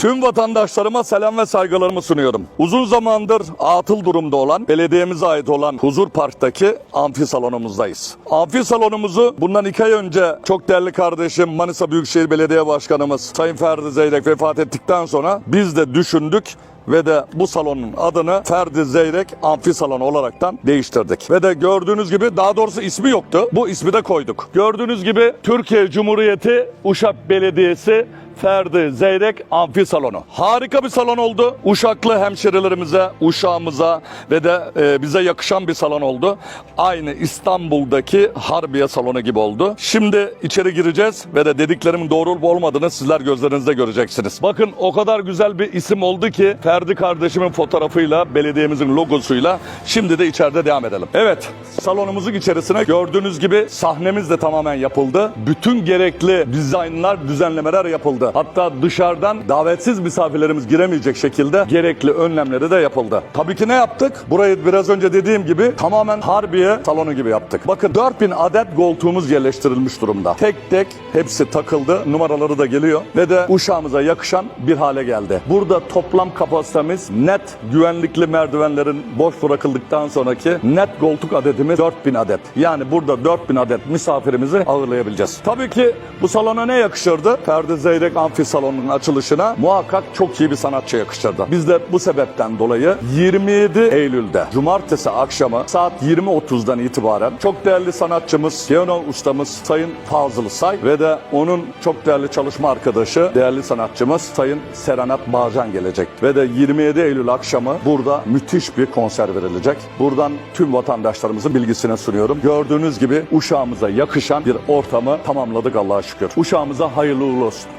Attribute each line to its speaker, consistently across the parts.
Speaker 1: Tüm vatandaşlarıma selam ve saygılarımı sunuyorum. Uzun zamandır atıl durumda olan, belediyemize ait olan Huzur Park'taki amfi salonumuzdayız. Amfi salonumuzu bundan iki ay önce çok değerli kardeşim Manisa Büyükşehir Belediye Başkanımız Sayın Ferdi Zeyrek vefat ettikten sonra biz de düşündük ve de bu salonun adını Ferdi Zeyrek Amfi Salonu olaraktan değiştirdik. Ve de gördüğünüz gibi daha doğrusu ismi yoktu. Bu ismi de koyduk. Gördüğünüz gibi Türkiye Cumhuriyeti Uşak Belediyesi Ferdi Zeyrek Amfi Salonu. Harika bir salon oldu. Uşaklı hemşerilerimize, uşağımıza ve de e, bize yakışan bir salon oldu. Aynı İstanbul'daki Harbiye salonu gibi oldu. Şimdi içeri gireceğiz ve de dediklerimin doğru olup olmadığını sizler gözlerinizde göreceksiniz. Bakın o kadar güzel bir isim oldu ki Ferdi kardeşimin fotoğrafıyla, belediyemizin logosuyla şimdi de içeride devam edelim. Evet, salonumuzun içerisine gördüğünüz gibi sahnemiz de tamamen yapıldı. Bütün gerekli dizaynlar, düzenlemeler yapıldı. Hatta dışarıdan davetsiz misafirlerimiz giremeyecek şekilde gerekli önlemleri de yapıldı. Tabii ki ne yaptık? Burayı biraz önce dediğim gibi tamamen Harbiye salonu gibi yaptık. Bakın 4000 adet koltuğumuz yerleştirilmiş durumda. Tek tek hepsi takıldı. Numaraları da geliyor ve de uşağımıza yakışan bir hale geldi. Burada toplam kapasitemiz net güvenlikli merdivenlerin boş bırakıldıktan sonraki net koltuk adedimiz 4000 adet. Yani burada 4000 adet misafirimizi ağırlayabileceğiz. Tabii ki bu salona ne yakışırdı? Ferdi Zeyrek Amfi Salonu'nun açılışına muhakkak çok iyi bir sanatçı yakışırdı. Biz de bu sebepten dolayı 27 Eylül'de Cumartesi akşamı saat 20.30'dan itibaren çok değerli sanatçımız, piyano ustamız Sayın Fazıl Say ve de onun çok değerli çalışma arkadaşı, değerli sanatçımız Sayın Serenat Bağcan gelecek. Ve de 27 Eylül akşamı burada müthiş bir konser verilecek. Buradan tüm vatandaşlarımızın bilgisine sunuyorum. Gördüğünüz gibi uşağımıza yakışan bir ortamı tamamladık Allah'a şükür. Uşağımıza hayırlı uğurlu olsun.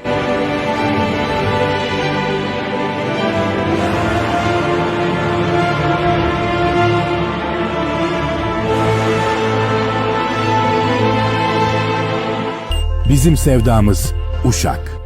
Speaker 2: Bizim sevdamız Uşak.